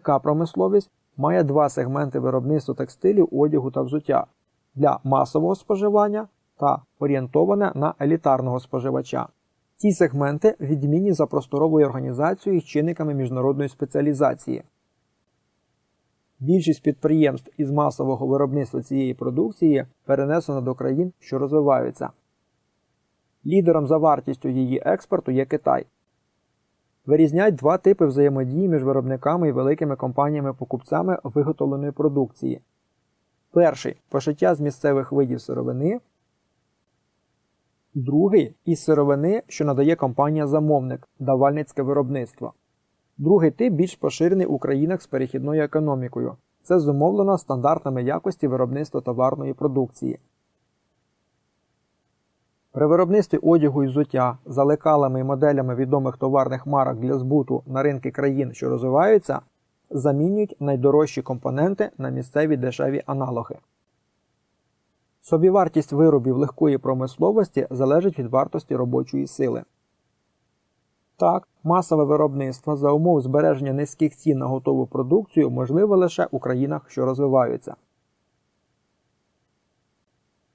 Легка промисловість має два сегменти виробництва текстилів, одягу та взуття для масового споживання та орієнтоване на елітарного споживача. Ці сегменти відмінні за просторовою організацією і чинниками міжнародної спеціалізації. Більшість підприємств із масового виробництва цієї продукції перенесено до країн, що розвиваються. Лідером за вартістю її експорту є Китай. Вирізняють два типи взаємодії між виробниками і великими компаніями-покупцями виготовленої продукції. Перший пошиття з місцевих видів сировини. Другий із сировини, що надає компанія-замовник давальницьке виробництво. Другий тип більш поширений у країнах з перехідною економікою. Це зумовлено стандартами якості виробництва товарної продукції. При виробництві одягу і взуття за лекалами і моделями відомих товарних марок для збуту на ринки країн, що розвиваються, замінюють найдорожчі компоненти на місцеві дешеві аналоги. Собівартість виробів легкої промисловості залежить від вартості робочої сили. Так, масове виробництво за умов збереження низьких цін на готову продукцію можливе лише у країнах, що розвиваються.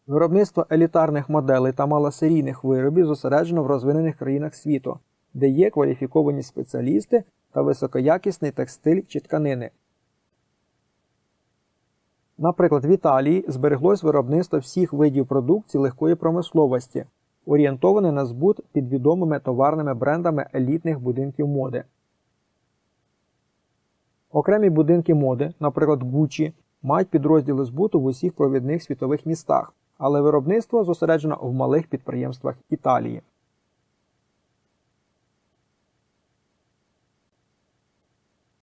Виробництво елітарних моделей та малосерійних виробів зосереджено в розвинених країнах світу, де є кваліфіковані спеціалісти та високоякісний текстиль чи тканини. Наприклад, в Італії збереглось виробництво всіх видів продукції легкої промисловості, орієнтоване на збут під відомими товарними брендами елітних будинків моди. Окремі будинки моди, наприклад, Gucci, мають підрозділи збуту в усіх провідних світових містах, але виробництво зосереджено в малих підприємствах Італії.